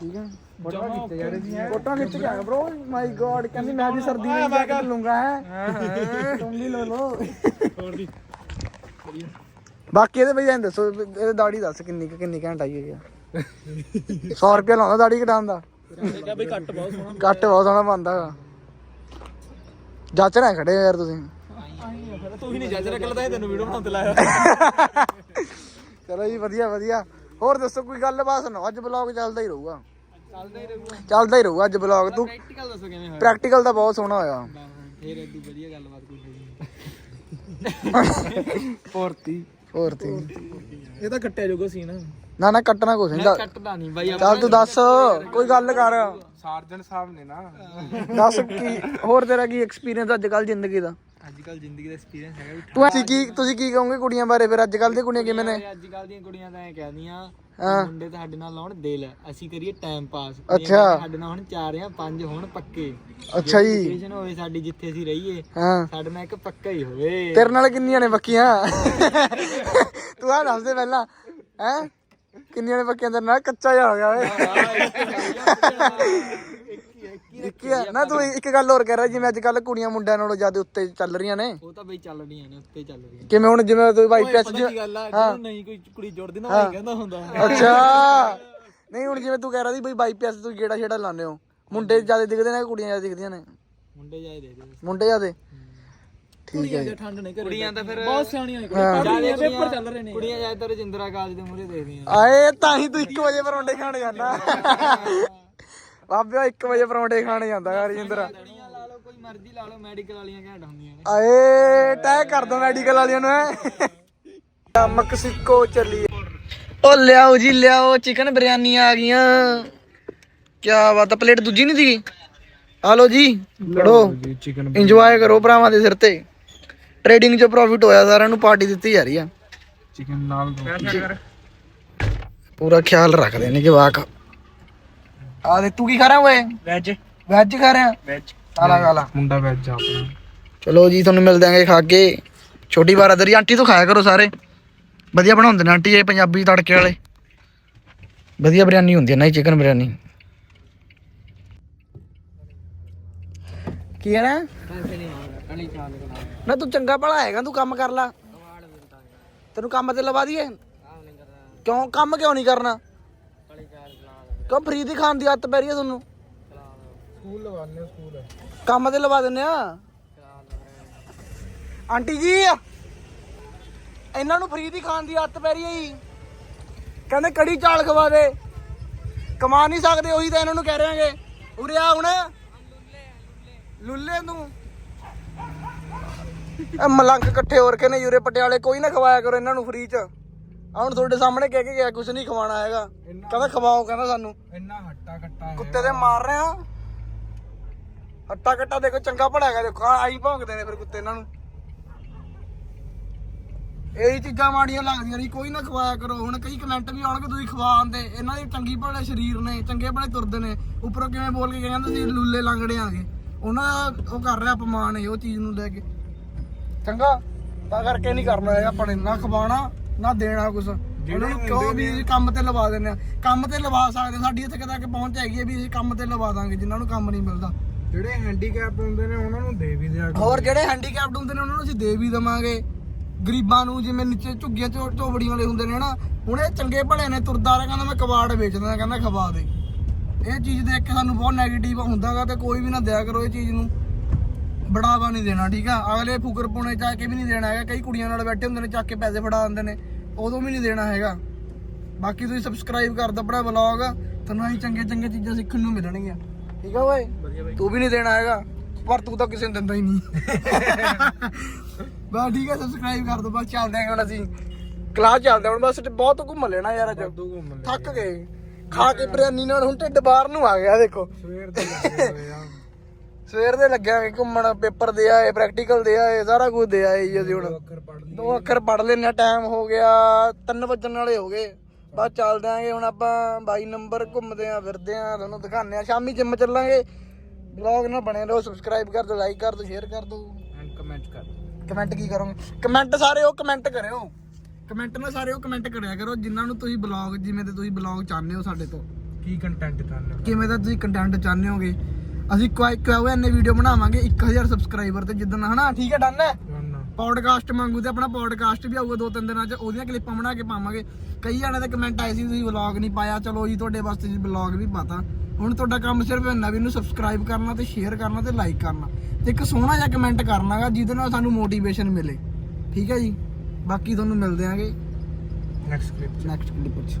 ਠੀਕ ਹੈ ਜਮਾ ਖਿੱਚ ਯਾਰ ਇਹਦੀਆਂ ਫੋਟੋ ਖਿੱਚ ਕੇ ਆਇਆ ਬ్రో ਮਾਈ ਗॉड ਕਹਿੰਦੀ ਮੈਂ ਵੀ ਸਰਦੀ ਵਿੱਚ ਮੈਂ ਕਰ ਲੂੰਗਾ ਹੈ ਤੁਮ ਵੀ ਲੋ ਲੋ ਹੋਰ ਦੀ ਬਾਕੀ ਇਹਦੇ ਬਈ ਐਂ ਦੱਸੋ ਵੀ ਇਹਦੇ ਦਾੜੀ ਦੱਸ ਕਿੰਨੀ ਕੁ- ਕਿੰਨੀ ਘੰਟਾ ਹੈ 100 ਰੁਪਏ ਲਾਉਂਦਾ ਦਾੜੀ ਕਟਾਉਣ ਦਾ? ਬਈ ਕੱਟ ਬਹੁਤ ਸੋਹਣਾ ਕੱਟ ਬਹੁਤ ਸੋਹਣਾ ਬੰਦਾ ਹੈਗਾ ਜੱਚ ਰਹੇ ਖੜੇ ਹੋ ਯਾਰ ਤੁਸੀਂ। ਤੂੰ ਹੀ ਨਹੀਂ ਜੱਜ ਰੱਖ ਲਦਾ ਤੈਨੂੰ ਵੀਡੀਓ ਬਣਾਉਣ ਤੇ ਲਾਇਆ ਚਲੋ ਜੀ ਵਧੀਆ ਵਧੀਆ। ਹੋਰ ਦੱਸੋ ਕੋਈ ਗੱਲਬਾਤ ਸੁਣਾਓ? ਅੱਜ ਬਲੌਗ ਚੱਲਦਾ ਹੀ ਰਹੂਗਾ। ਚੱਲਦਾ ਹੀ ਰਹੂਗਾ ਚੱਲਦਾ ਹੀ ਰਹੂਗਾ ਅੱਜ ਬਲੌਗ ਤੂੰ ਪ੍ਰੈਕਟੀਕਲ ਦੱਸੋ ਕਿਵੇਂ ਹੋਇਆ ਪ੍ਰੈਕਟੀਕਲ ਤਾਂ ਬਹੁਤ ਸੋਹਣਾ ਹੋਇਆ। ਫੇਰ ਇਦੋਂ ਵਧੀਆ ਗੱਲਬਾਤ ਕੋਈ ਹੋਈ ਪੋਰਤੀ ਹੋਰ ਤੀ ਇਹ ਤਾਂ ਕੱਟਿਆ ਜੋਗਾ ਸੀ ਨਾ ਨਾ ਨਾ ਕੱਟਣਾ ਕੁਛ ਨਹੀਂ। ਕੱਟਦਾ ਨਹੀਂ ਬਾਈ ਚੱਲ ਤੂੰ ਦੱਸ ਕੋਈ ਗੱਲ ਕਰ। ਸਾਰਜਨ ਸਾਹਿਬ ਨੇ ਨਾ। ਦੱਸ ਕੀ ਹੋਰ ਤੇਰਾ ਕੀ ਐਕਸਪੀਰੀਅੰਸ ਅੱਜ ਕੱਲ ਜ਼ਿੰਦਗੀ ਦਾ? ਅੱਜ ਕੱਲ ਜ਼ਿੰਦਗੀ ਦਾ ਐਕਸਪੀਰੀਅੰਸ ਹੈਗਾ ਵੀ ਤੁਸੀਂ ਕੀ ਤੁਸੀਂ ਕੀ ਕਹੋਗੇ ਕੁੜੀਆਂ ਬਾਰੇ ਫਿਰ? ਅੱਜ ਕੱਲ ਦੀਆਂ ਕੁੜੀਆਂ ਕਿਵੇਂ ਨੇ? ਅੱਜ ਕੱਲ ਦੀਆਂ ਕੁੜੀਆਂ ਤਾਂ ਐ ਕਹਿੰਦੀਆਂ ਹਾਂ। ਮੁੰਡੇ ਤਾਂ ਸਾਡੇ ਨਾਲ ਲਾਉਣ ਦਿਲ ਅਸੀਂ ਕਰੀਏ ਟਾਈਮ ਪਾਸ ਅੱਛਾ। ਸਾਡੇ ਨਾਲ ਹੁਣ ਚਾਰ ਜਾਂ ਪੰਜ ਹੋਣ ਪੱਕੇ। ਅੱਛਾ ਜੀ। ਰਿਲੇਸ਼ਨ ਹੋਵੇ ਸਾਡੀ ਜਿੱਥੇ ਅਸੀਂ ਰਹੀਏ ਹਾਂ। ਸਾਡੇ ਨਾਲ ਇੱਕ ਪੱਕਾ ਹੀ ਹੋਵੇ। ਤੇਰੇ ਨਾਲ ਕਿੰਨੀਆਂ ਨੇ ਬੱਕੀਆਂ ਤੂੰ ਆ ਦੱਸ ਦੇ ਪਹਿਲਾਂ। ਹੈ? ਕਿੰਨੀਆਂ ਨੇ ਬੱਕੀਆਂ ਤੇਰੇ ਨਾਲ? ਕੱਚਾ ਜਿਹਾ ਹੋ ਗਿਆ ਓਏ। ਇੱਕ ਹੀ ਆ। ਨਾ ਤੂੰ ਇੱਕ ਗੱਲ ਹੋਰ ਕਹਿ ਰਿਹਾ ਜਿਵੇਂ ਅੱਜ ਕੱਲ ਕੁੜੀਆਂ ਮੁੰਡਿਆਂ ਨਾਲੋਂ ਜ਼ਿਆਦਾ ਉੱਤੇ ਚੱਲ ਰਹੀਆਂ ਨੇ। ਉਹ ਤਾਂ ਬਈ ਚੱਲ ਰਹੀਆਂ ਨੇ ਉੱਤੇ ਚੱਲ ਰਹੀਆਂ ਕਿਵੇਂ ਹੁਣ ਜਿਵੇਂ ਤੂੰ ਬਾਈ ਪੈਸ ਪਤਾ ਕੀ ਗੱਲ ਆ ਜਦੋਂ ਨਹੀਂ ਕੋਈ ਕੁੜੀ ਜੁੜਦੀ ਨਾ ਉਹ ਕਹਿੰਦਾ ਹੁੰਦਾ। ਅੱਛਾ। [LAUGHS] ਨਹੀਂ ਹੁਣ ਜਿਵੇਂ ਤੂੰ ਕਹਿ ਰਿਹਾ ਸੀ ਬਈ ਬਾਈ ਪੈਸ ਤੂੰ ਗੇੜਾ ਛੇੜਾ ਲਾਉਂਦੇ ਹੋ। ਮੁੰਡੇ ਜ਼ਿਆਦਾ ਦਿਖਦੇ ਨੇ ਕਿ ਕੁੜੀਆਂ ਜ਼ਿਆਦਾ ਦਿਖਦੀਆਂ ਨੇ? ਮੁੰਡੇ ਜ਼ਿਆਦੇ ਠੀਕ ਹੈ ਕੁੜੀਆਂ ਤਾਂ ਫਿਰ ਬਹੁਤ ਸਿਆਣੀਆਂ ਨੇ ਕੁੜੀਆਂ। ਪੇਪਰ ਚੱਲ ਰਹੇ ਨੇ। ਕੁੜੀਆਂ ਜ਼ਿਆਦਾਤਰ ਰਜਿੰਦਰਾ ਕਾਲਜ ਦੇ ਮੂਹਰੇ ਦੇਖਦੀਆਂ ਆਏ ਤਾਂ ਹੀ ਤੂੰ 1 ਵਜੇ ਪਰੌਂਠੇ ਖਾਣ ਜਾਂਦਾ। ਬਾਬਿਓ 1 ਵਜੇ ਪਰੌਂਠੇ ਖਾਣ ਜਾਂਦਾ ਯਾਰ ਰਜਿੰਦਰ ਲਾ ਲਓ ਕੋਈ ਮਰਜ਼ੀ ਲਾ ਲਓ ਮੈਡੀਕਲ ਵਾਲੀਆਂ ਘੈਂਟ ਹੁੰਦੀਆਂ ਨੇ। ਆਏ ਤੈਅ ਕਰ ਦੋ ਮੈਡੀਕਲ ਵਾਲਿਆਂ ਨੂੰ ਐ ਮਕਸਿਕੋ ਚੱਲੀ ਓ ਲਿਆਓ ਜੀ ਲਿਆਓ ਚਿਕਨ ਬਿਰਿਆਨੀ ਆ ਗਈਆਂ। ਕੀ ਬਾਤ ਆ ਪਲੇਟ ਦੂਜੀ ਨਹੀਂ ਸੀਗੀ? ਆ ਲਓ ਜੀ ਚਿਕਨ ਇੰਜੋਏ ਕਰੋ ਭਰਾਵਾਂ ਦੇ ਸਿਰ ਤੇ। ਟ੍ਰੇਡਿੰਗ 'ਚ ਪ੍ਰੋਫਿਟ ਹੋਇਆ ਸਾਰਿਆਂ ਨੂੰ ਪਾਰਟੀ ਦਿੱਤੀ ਜਾ ਰਹੀ ਆ। ਚਿਕਨ ਨਾਲ ਪੂਰਾ ਖਿਆਲ ਰੱਖਦੇ ਨੇ ਜਵਾਕ ਆ ਦੇ ਤੂੰ ਕੀ ਖਾ ਰਿਹਾ ਓਏ? ਵੈਜ ਵੈਜ ਖਾ ਰਿਹਾ? ਵੈਜ ਆਲਾ ਗਾਲਾ। ਮੁੰਡਾ ਵੈਜ ਆਪਣਾ। ਚਲੋ ਜੀ ਤੁਹਾਨੂੰ ਮਿਲ ਦਾਂਗੇ ਖਾ ਕੇ। ਛੋਟੀ ਬਾਰਾਦਰੀ ਆਂਟੀ ਤੋਂ ਖਾਇਆ ਕਰੋ ਸਾਰੇ। ਵਧੀਆ ਬਣਾਉਂਦੇ ਨੇ ਆਂਟੀ ਇਹ ਪੰਜਾਬੀ ਤੜਕੇ ਵਾਲੇ। ਵਧੀਆ ਬਿਰਿਆਨੀ ਹੁੰਦੀ ਹੈ ਨਾ ਚਿਕਨ ਬਿਰਿਆਨੀ। ਕੀ ਹੈ ਨਾ? ਕਲੀ ਨਾ ਤੂੰ ਚੰਗਾ ਭਲਾ ਹੈਗਾ ਤੂੰ ਕੰਮ ਕਰ ਲਾ। ਤੈਨੂੰ ਕੰਮ ਤੇ ਲਵਾ ਦਈਏ। ਆਹ ਨਹੀਂ ਕਰਦਾ ਕਿਉਂ ਕੰਮ ਕਿਉਂ ਨਹੀਂ ਕਰਨਾ? ਕਲੀ ਦੋ ਕਿਉਂ ਫਰੀ ਦੀ ਖਾਣ ਦੀ ਆਦਤ ਪੈ ਰਹੀ ਹੈ ਤੁਹਾਨੂੰ? ਸਕੂਲ ਲਵਾਉਂਦੇ ਸਕੂਲ। ਕੰਮ ਤੇ ਲਵਾ ਦਿੰਨੇ ਆ? ਆਂਟੀ ਜੀ ਇਹਨਾਂ ਨੂੰ ਫਰੀ ਦੀ ਖਾਣ ਦੀ ਆਦਤ ਪੈ ਰਹੀ ਹੈ ਜੀ। ਕਹਿੰਦੇ ਕੜੀ ਚਾਲ ਖਵਾ ਦੇ। ਕਮਾ ਨਹੀਂ ਸਕਦੇ ਉਹੀ ਤਾਂ ਇਹਨਾਂ ਨੂੰ ਕਹਿ ਰਹੇਗੇ। ਉਰੇ ਆ ਹੁਣ। ਲੁੱਲੇ ਨੂੰ। ਇਹ ਮਲੰਗ ਇਕੱਠੇ ਹੋ ਰਕੇ ਨੇ ਯੂਰੇ ਪਟਿਆਲੇ ਕੋਈ ਨਾ ਖਵਾਇਆ ਕਰੋ ਇਹਨਾਂ ਨੂੰ ਫਰੀ ਚ। ਆ ਹੁਣ ਤੁਹਾਡੇ ਸਾਹਮਣੇ ਕਹਿ ਕੇ ਗਿਆ ਕੁਝ ਨਹੀਂ ਖਵਾਣਾ ਹੈਗਾ। ਕਹਿੰਦਾ ਖਵਾਓ ਕਹਿੰਦਾ ਸਾਨੂੰ। ਇੰਨਾ ਹੱਟਾ ਕੱਟਾ ਕੁੱਤੇ ਦੇ ਮਾਰ ਰਹੇ। ਆ ਹੱਟਾ ਕੱਟਾ ਦੇਖੋ ਚੰਗਾ ਭਲਾ ਹੈਗਾ। ਦੇਖੋ ਆਈ ਭੌਂਕਦੇ ਨੇ ਫਿਰ ਕੁੱਤੇ ਇਹਨਾਂ ਨੂੰ। ਇਹੀ ਚੀਜ਼ਾਂ ਮਾੜੀਆਂ ਲੱਗਦੀਆਂ ਨਹੀਂ ਕੋਈ ਨਾ ਖਵਾਇਆ ਕਰੋ। ਹੁਣ ਕਈ ਕਮੈਂਟ ਵੀ ਆਉਣਗੇ ਤੁਸੀਂ ਖਵਾ ਆਂਦੇ ਇਹਨਾਂ ਦੇ ਚੰਗੀ ਭਲੇ ਸਰੀਰ ਨੇ ਚੰਗੇ ਭਲੇ ਤੁਰਦੇ ਨੇ। ਉੱਪਰੋਂ ਕਿਵੇਂ ਬੋਲ ਕੇ ਕਹਿੰਦੇ ਸੀ ਲੂਲੇ ਲੰਗੜੇ ਆਗੇ। ਉਹਨਾਂ ਦਾ ਉਹ ਕਰ ਰਿਹਾ ਅਪਮਾਨ ਹੈ ਉਹ ਚੀਜ਼ ਨੂੰ ਲੈ ਕੇ। ਚੰਗਾ ਤਾਂ ਕਰਕੇ ਨਹੀਂ ਕਰਨਾ ਹੈਗਾ ਆਪਾਂ ਨੇ ਨਾ ਖਵਾਣਾ ਨਾ ਦੇਣਾ ਕੁਝ ਉਹਨਾਂ ਨੂੰ ਵੀ ਅਸੀਂ ਕੰਮ ਤੇ ਲਵਾ ਦਿੰਦੇ ਆ? ਕੰਮ ਤੇ ਲਵਾ ਸਕਦੇ ਸਾਡੀ ਇੱਥੇ ਕਿਤੇ ਤੱਕ ਪਹੁੰਚ ਹੈਗੀ ਹੈ ਵੀ ਅਸੀਂ ਕੰਮ ਤੇ ਲਵਾ ਦਾਂਗੇ ਜਿਨ੍ਹਾਂ ਨੂੰ ਕੰਮ ਨਹੀਂ ਮਿਲਦਾ। ਜਿਹੜੇ ਹੈਂਡੀਕੈਪ ਹੁੰਦੇ ਨੇ ਉਹਨਾਂ ਨੂੰ ਦੇ ਵੀ ਦਿਆ ਹੋਰ ਜਿਹੜੇ ਹੈਂਡੀਕੈਪਡ ਹੁੰਦੇ ਨੇ ਉਹਨਾਂ ਨੂੰ ਅਸੀਂ ਦੇ ਵੀ ਦਵਾਂਗੇ। ਗਰੀਬਾਂ ਨੂੰ ਜਿਵੇਂ ਨੀਚੇ ਝੁੱਗੀਆਂ ਝੋ ਝੋਬੜੀਆਂ ਵਾਲੇ ਹੁੰਦੇ ਨੇ ਨਾ ਹੁਣ ਇਹ ਚੰਗੇ ਭਲੇ ਨੇ ਤੁਰਦਾ ਰਿਹਾ ਕਹਿੰਦਾ ਮੈਂ ਕਬਾੜ ਵੇਚਦਾ ਕਹਿੰਦਾ ਖਵਾ ਦੇ। ਇਹ ਚੀਜ਼ ਦੇਖ ਕੇ ਸਾਨੂੰ ਬਹੁਤ 네ਗੇਟਿਵ ਹੁੰਦਾਗਾ ਤੇ ਕੋਈ ਵੀ ਨਾ ਦਿਆ ਕਰੋ ਇਹ ਚੀਜ਼ ਨੂੰ। ਬੜਾਵਾ ਨਹੀਂ ਦੇਣਾ ਠੀਕ ਆ ਅਗਲੇ ਫੁਕਰ ਪੁਣੇ ਜਾ ਕੇ ਵੀ ਨਹੀਂ ਦੇਣਾ ਹੈਗਾ ਕਈ ਕੁੜੀਆਂ ਨਾਲ ਬੈਠੇ ਹੁੰਦੇ ਨੇ ਚੱਕ ਕੇ ਪੈਸੇ ਫੜਾ ਦਿੰਦੇ ਨੇ ਉਦੋਂ ਵੀ ਨਹੀਂ ਦੇਣਾ ਹੈਗਾ ਬਾਕੀ ਤੁਸੀਂ ਸਬਸਕ੍ਰਾਈਬ ਕਰ ਦੋ ਆਪਣਾ ਵਲੌਗ ਤੁਹਾਨੂੰ ਅਸੀਂ ਚੰਗੇ ਚੰਗੇ ਚੀਜ਼ਾਂ ਸਿੱਖਣ ਨੂੰ ਮਿਲਣਗੀਆਂ। ਠੀਕ ਆ ਓਏ ਤੂੰ ਵੀ ਨਹੀਂ ਦੇਣਾ ਹੈਗਾ। ਪਰ ਤੂੰ ਤਾਂ ਕਿਸੇ ਨੂੰ ਦਿੰਦਾ ਹੀ ਨਹੀਂ। [LAUGHS] ਬਸ ਠੀਕ ਹੈ ਸਬਸਕ੍ਰਾਈਬ ਕਰ ਦੋ। ਬਸ ਚੱਲਦੇ ਆਂ ਹੁਣ ਅਸੀਂ। ਕਲਾਸ ਚੱਲਦੇ ਹਾਂ ਹੁਣ। ਬਸ ਬਹੁਤ ਘੁੰਮ ਲੈਣਾ ਯਾਰ ਅੱਜ। ਘੁੰਮ ਲੈ ਥੱਕ ਗਏ। ਖਾ ਕੇ ਬਿਰਿਆਨੀ ਨਾਲ ਹੁਣ ਢਿੱਡ ਬਾਹਰ ਨੂੰ ਆ ਗਿਆ ਦੇਖੋ। ਸਵੇਰ ਦੇ ਲੱਗੇ ਹੋਏ ਆ ਸਵੇਰ ਦੇ ਲੱਗਿਆ ਕਿ ਘੁੰਮਣ ਪੇਪਰ ਦੇ ਆਏ ਪ੍ਰੈਕਟੀਕਲ ਦੇ ਆਏ ਸਾਰਾ ਕੁਝ ਦੇ ਆਏ ਜੀ ਅਸੀਂ ਹੁਣ। ਦੋ ਅੱਖਰ ਪੜ ਲੈਣਾ ਟਾਈਮ ਹੋ ਗਿਆ 3 ਵਜਣ ਵਾਲੇ ਹੋ ਗਏ। ਬਸ ਚੱਲਦੇ ਆਂਗੇ ਹੁਣ ਆਪਾਂ 22 ਨੰਬਰ ਘੁੰਮਦੇ ਆਂ ਫਿਰਦੇ ਆਂ ਤੁਹਾਨੂੰ ਦਿਖਾਉਂਦੇ ਆਂ ਸ਼ਾਮੀ ਜਿੰਮ ਚੱਲਾਂਗੇ। ਵਲੌਗ ਨਾਲ ਬਣੇ ਰਹੋ ਸਬਸਕ੍ਰਾਈਬ ਕਰ ਦਿਓ ਲਾਈਕ ਕਰ ਦਿਓ ਸ਼ੇਅਰ ਕਰ ਦਿਓ। ਐਂਡ ਕਮੈਂਟ ਕਰ ਕਮੈਂਟ ਕੀ ਕਰੋਗੇ? ਕਮੈਂਟ ਸਾਰੇ ਉਹ ਕਮੈਂਟ ਕਰਿਓ। ਕਮੈਂਟ ਨਾ ਸਾਰੇ ਉਹ ਕਮੈਂਟ ਕਰਿਆ ਕਰੋ ਜਿਨ੍ਹਾਂ ਨੂੰ ਤੁਸੀਂ ਬਲੌਗ ਜਿਵੇਂ ਤੇ ਤੁਸੀਂ ਬਲੌਗ ਚਾਹੁੰਦੇ ਹੋ ਸਾਡੇ ਤੋਂ। ਕੀ ਕੰਟੈਂਟ ਚਾਹੁੰਦੇ ਹੋ? ਕਿਵੇਂ ਦਾ ਤੁਸੀਂ ਕੰਟੈਂਟ ਚਾਹੁੰਦੇ ਹੋਗੇ? ਅਸੀਂ ਕੋਈ ਕੋਈ ਇੰਨੇ ਵੀਡੀਓ ਬਣਾਵਾਂਗੇ 1000 ਸਬਸਕ੍ਰਾਈਬਰ ਤੇ ਜਿੱਦਣ ਹਨਾ? ਠੀਕ ਹੈ ਡਨ ਹੈ? ਨਾ ਪੌਡਕਾਸਟ ਮੰਗੂ ਤੇ ਆਪਣਾ ਪੌਡਕਾਸਟ ਵੀ ਆਊਗਾ ਦੋ ਤਿੰਨ ਦਿਨਾਂ ਚ ਉਹਦੀਆਂ ਕਲਿੱਪਾਂ ਬਣਾ ਕੇ ਪਾਵਾਂਗੇ। ਕਈ ਜਣੇ ਦੇ ਕਮੈਂਟ ਆਏ ਸੀ ਤੁਸੀਂ ਵਲੌਗ ਨਹੀਂ ਪਾਇਆ। ਚਲੋ ਜੀ ਤੁਹਾਡੇ ਵਾਸਤੇ ਜੀ ਵਲੌਗ ਵੀ ਪਾਤਾ। ਹੁਣ ਤੁਹਾਡਾ ਕੰਮ ਸਿਰਫ ਇੰਨਾ ਵੀ ਇਹਨੂੰ ਸਬਸਕ੍ਰਾਈਬ ਕਰਨਾ ਤੇ ਸ਼ੇਅਰ ਕਰਨਾ ਤੇ ਲਾਈਕ ਕਰਨਾ। ਤੇ ਇੱਕ ਸੋਹਣਾ ਜਿਹਾ ਕਮੈਂਟ ਕਰਨਾਗਾ ਜਿਹਦੇ ਨਾਲ ਸਾਨੂੰ ਮੋਟੀਵੇਸ਼ਨ ਮਿਲੇ। ਠੀਕ ਹੈ ਜੀ? ਬਾਕੀ ਤੁਹਾਨੂੰ ਮਿਲਦੇ ਆਂਗੇ ਨੈਕਸਟ ਕਲਿੱਪ ਨੈਕਸਟ ਕਲਿੱਪ ਚ।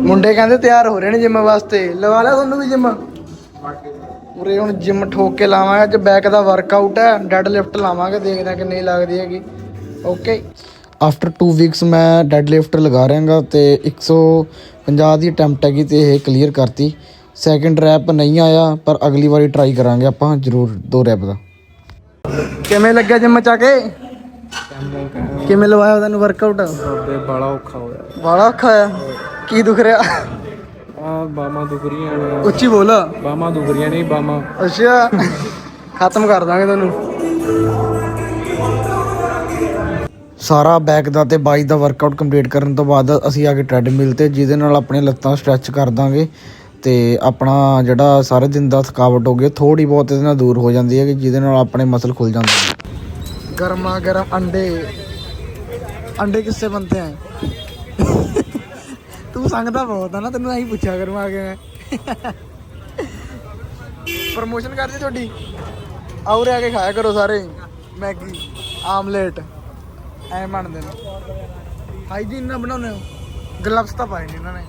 ਮੁੰਡੇ ਕਹਿੰਦੇ ਤਿਆਰ ਹੋ ਰਹੇ ਨੇ ਜਿਮ ਵਾਸਤੇ। ਲਵਾ ਲਿਆ ਤੁਹਾਨੂੰ ਵੀ ਜਿਮ ਉਰੇ ਹੁਣ ਜਿਮ ਠੋਕ ਕੇ ਲਾਵਾਂਗੇ ਅੱਜ ਬੈਕ ਦਾ ਵਰਕਆਊਟ ਹੈ ਡੈਡ ਲਿਫਟ ਲਾਵਾਂਗੇ ਦੇਖਦੇ ਹਾਂ ਕਿੰਨੀ ਲੱਗਦੀ ਹੈਗੀ। ਓਕੇ ਆਫਟਰ 2 ਵੀਕਸ ਮੈਂ ਡੈਡ ਲਿਫਟ ਲਗਾ ਰਿਹਾਗਾ ਤੇ 150 ਦੀ ਅਟੈਂਪਟ ਹੈਗੀ ਤੇ ਇਹ ਕਲੀਅਰ ਕਰਤੀ। ਸੈਕਿੰਡ ਰੈਪ ਨਹੀਂ ਆਇਆ ਪਰ ਅਗਲੀ ਵਾਰੀ ਟਰਾਈ ਕਰਾਂਗੇ ਆਪਾਂ ਜ਼ਰੂਰ ਦੋ ਰੈਪ ਦਾ। ਕਿਵੇਂ ਲੱਗਿਆ ਜਿਮ ਚ ਆ ਕੇ? ਕਿਵੇਂ ਲਵਾਇਆ ਤੁਹਾਨੂੰ ਵਰਕਆਊਟ ਬੜਾ ਔਖਾ ਹੋਇਆ ਬੜਾ ਔਖਾ ਆ? ਕੀ ਦੁਖ ਰਿਹਾ? ਆ ਬਾਮਾ ਦੁਖ ਰਹੀਆਂ ਨੇ। ਉੱਚੀ ਬੋਲ। ਬਾਮਾ ਦੁਖ ਰਹੀਆਂ ਨਹੀਂ ਬਾਮਾ ਅੱਛਾ। ਖਤਮ ਕਰ ਦਾਂਗੇ ਤੁਹਾਨੂੰ। ਸਾਰਾ ਬੈਕ ਦਾ ਤੇ ਬਾਈ ਦਾ ਵਰਕਆਊਟ ਕੰਪਲੀਟ ਕਰਨ ਤੋਂ ਬਾਅਦ ਅਸੀਂ ਆ ਕੇ ਟ੍ਰੈਡਮਿਲ ਤੇ ਜਿਹਦੇ ਨਾਲ ਆਪਣੀਆਂ ਲੱਤਾਂ ਸਟ੍ਰੈਚ ਕਰ ਦਾਂਗੇ। ਤੇ ਆਪਣਾ ਜਿਹੜਾ ਸਾਰੇ ਦਿਨ ਦਾ ਥਕਾਵਟ ਹੋ ਗਿਆ ਥੋੜੀ ਬਹੁਤ ਇਹਦੇ ਨਾਲ ਦੂਰ ਹੋ ਜਾਂਦੀ ਹੈ ਕਿ ਜਿਹਦੇ ਨਾਲ ਆਪਣੇ ਮਸਲ ਖੁੱਲ ਜਾਂਦੇ ਨੇ। ਗਰਮਾ ਗਰਮ ਅੰਡੇ। ਅੰਡੇ ਕਿਸਸੇ ਬਣਤੇ ਹੈ ਤੂੰ ਸੰਗਦਾ ਬਹੁਤ ਆ ਨਾ, ਤੈਨੂੰ ਅਸੀਂ ਪੁੱਛਿਆ ਕਰੂੰ ਆ ਕੇ ਮੈਂ। ਪ੍ਰਮੋਸ਼ਨ ਕਰਦੀ ਤੁਹਾਡੀ? ਆਉਰੇ ਆ ਕੇ ਖਾਇਆ ਕਰੋ ਸਾਰੇ। ਮੈਗੀ, ਆਮਲੇਟ, ਐ ਬਣਦੇ ਨੇ। ਹਾਈਜੀਨ ਨਾਲ ਬਣਾਉਂਦੇ ਹੋ? ਗਲਵਸ ਤਾਂ ਪਾਏ ਨੇ ਇਹਨਾਂ ਨੇ।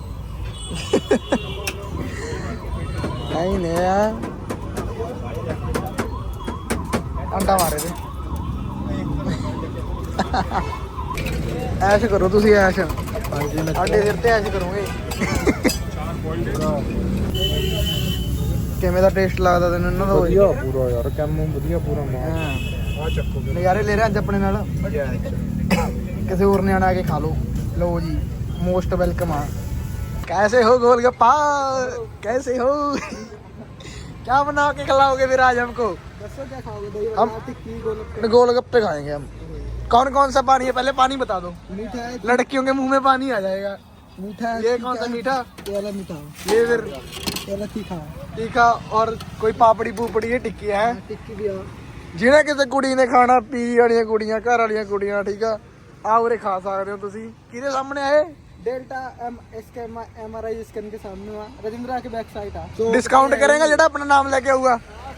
ਨਹੀਂ ਨੇ ਆ। ਅੰਡਾ ਮਾਰੇ ਦੇ ਐਸ਼ ਕਰੋ ਤੁਸੀਂ ਐਸ਼। ਸਾਡੇ ਸਿਰ ਤੇ ਐਸ਼ ਕਰੋਗੇ ਕਿਵੇਂ ਦਾ ਟੇਸਟ ਲੱਗਦਾ ਤੈਨੂੰ ਇਹਨਾਂ ਦਾ ਓਏ? ਪੂਰਾ ਯਾਰ ਕੰਮ ਵਧੀਆ ਪੂਰਾ ਮਾਰ ਹਾਂ ਆ ਚੱਕੋ ਨਜ਼ਾਰੇ ਲੈ ਰਹੇ ਅੱਜ ਆਪਣੇ ਨਾਲ ਕਿਸੇ ਹੋਰ ਨੇ ਆਣਾ ਆ ਕੇ ਖਾ ਲਓ ਲਓ ਜੀ ਮੋਸਟ ਵੈਲਕਮ ਆ कैसे हो गोलगप्पा कैसे हो क्या बना के खिलाओगे फिर आज हमको ਦੱਸੋ ਕੀ ਖਾਓਗੇ ਦਹੀਂ हम ਵਾਲਾ ਟਿੱਕੀ ਗੋਲ गोलगप्पे खाएंगे हम कौन कौन सा पानी है पहले पानी बता दो मीठा है लड़कियों के मुंह में पानी आ जाएगा मीठा है ये कौन सा मीठा ये वाला मीठा ये फिर ये वाला तीखा तीखा और कोई पापड़ी पूपड़ी ये टिक्की है टिक्की भी है ਜਿਹਨੇ ਕਿਸੇ ਕੁੜੀ ਨੇ ਖਾਣਾ ਪੀ ਵਾਲੀਆਂ ਕੁੜੀਆਂ ਘਰ ਵਾਲੀਆਂ ਕੁੜੀਆਂ ਠੀਕ ਆ ਆ ਉਰੇ ਖਾ ਸਕਦੇ ਹੋ ਤੁਸੀਂ ਕਿਹਦੇ ਸਾਹਮਣੇ ਆਏ डेल्टा एम इसके एम आर आई स्कैन के सामने हुआ रजिंद्रा के बैक साइड है ਡਿਸਕਾਊਂਟ ਕਰੇਗਾ ਜਿਹੜਾ ਆਪਣਾ ਨਾਮ ਲੈ ਕੇ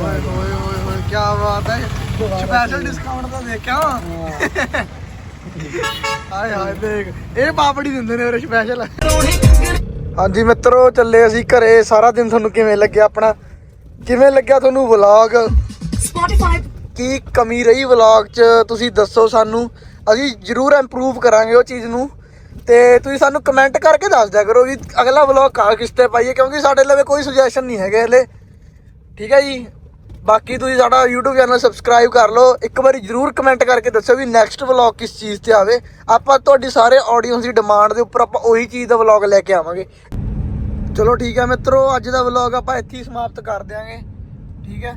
ਓਏ ਓਏ ਓਏ ਓਏ ਕੀ ਬਾਤ ਹੈ। ਸਪੈਸ਼ਲ ਡਿਸਕਾਊਂਟ ਤਾਂ ਦੇਖਿਆ। ਹਾਏ ਹਾਏ ਦੇਖ। ਇਹ ਪਾਪੜੀ ਦਿੰਦੇ ਨੇ ਉਹ ਸਪੈਸ਼ਲ ਹਾਂਜੀ ਮਿੱਤਰੋ ਚੱਲੇ ਅਸੀਂ ਘਰੇ। ਸਾਰਾ ਦਿਨ ਤੁਹਾਨੂੰ ਕਿਵੇਂ ਲੱਗਿਆ ਆਪਣਾ? ਕਿਵੇਂ ਲੱਗਿਆ ਤੁਹਾਨੂੰ ਵਲੌਗ ਕੀ ਕਮੀ ਰਹੀ ਵਲੌਗ 'ਚ? ਤੁਸੀਂ ਦੱਸੋ ਸਾਨੂੰ। ਅਸੀਂ ਜ਼ਰੂਰ ਇੰਪਰੂਵ ਕਰਾਂਗੇ ਉਹ ਚੀਜ਼ ਨੂੰ। ਤੇ ਤੁਸੀਂ ਸਾਨੂੰ ਕਮੈਂਟ ਕਰਕੇ ਦੱਸ ਦਿਆ ਕਰੋ ਵੀ ਅਗਲਾ ਵਲੌਗ ਕਾ ਕਿਸ ਤੇ ਪਾਈਏ ਕਿਉਂਕਿ ਸਾਡੇ ਲਵੇ ਕੋਈ ਸੁਜੈਸ਼ਨ ਨਹੀਂ ਹੈਗੇ ਹਲੇ। ਠੀਕ ਹੈ ਜੀ? ਬਾਕੀ ਤੁਸੀਂ ਸਾਡਾ YouTube ਚੈਨਲ ਸਬਸਕ੍ਰਾਈਬ ਕਰ ਲਓ। ਇੱਕ ਵਾਰੀ ਜਰੂਰ ਕਮੈਂਟ ਕਰਕੇ ਦੱਸੋ ਵੀ ਨੈਕਸਟ ਵਲੌਗ ਕਿਸ ਚੀਜ਼ ਤੇ ਆਵੇ। ਆਪਾਂ ਤੁਹਾਡੀ ਸਾਰੇ ਆਡੀਅנס ਦੀ ਡਿਮਾਂਡ ਦੇ ਉੱਪਰ ਆਪਾਂ ਉਹੀ ਚੀਜ਼ ਦਾ ਵਲੌਗ ਲੈ ਕੇ ਆਵਾਂਗੇ। ਚਲੋ ਠੀਕ ਹੈ ਮਿੱਤਰੋ, ਅੱਜ ਦਾ ਵਲੌਗ ਆਪਾਂ ਇੱਥੇ ਹੀ ਸਮਾਪਤ ਕਰ ਦਿਆਂਗੇ। ਠੀਕ ਹੈ?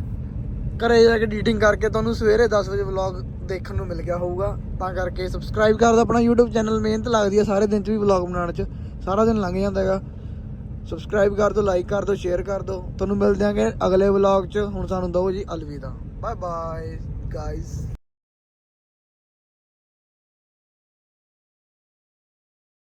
ਘਰੇ ਜਾ ਕੇ ਐਡੀਟਿੰਗ ਕਰਕੇ ਤੁਹਾਨੂੰ ਸਵੇਰੇ 10 ਵਜੇ ਵਲੌਗ ਦੇਖਣ ਨੂੰ ਮਿਲ ਗਿਆ ਹੋਊਗਾ। ਤਾਂ ਕਰਕੇ ਸਬਸਕ੍ਰਾਈਬ ਕਰ ਦਿਓ ਆਪਣਾ YouTube ਚੈਨਲ ਮਿਹਨਤ ਲੱਗਦੀ ਹੈ ਸਾਰੇ ਦਿਨ ਚ ਵੀ ਵਲੌਗ ਬਣਾਉਣ ਚ। ਸਾਰਾ ਦਿਨ ਲੰਘ ਜਾਂਦਾ ਹੈਗਾ। ਸਬਸਕ੍ਰਾਈਬ ਕਰ ਦਿਓ ਲਾਈਕ ਕਰ ਦਿਓ ਸ਼ੇਅਰ ਕਰ ਦਿਓ। ਤੁਹਾਨੂੰ ਮਿਲ ਦਿਆਂਗੇ ਅਗਲੇ ਵਲੌਗ ਚ। ਹੁਣ ਸਾਨੂੰ ਦਿਓ ਜੀ ਅਲਵਿਦਾ। Bye bye guys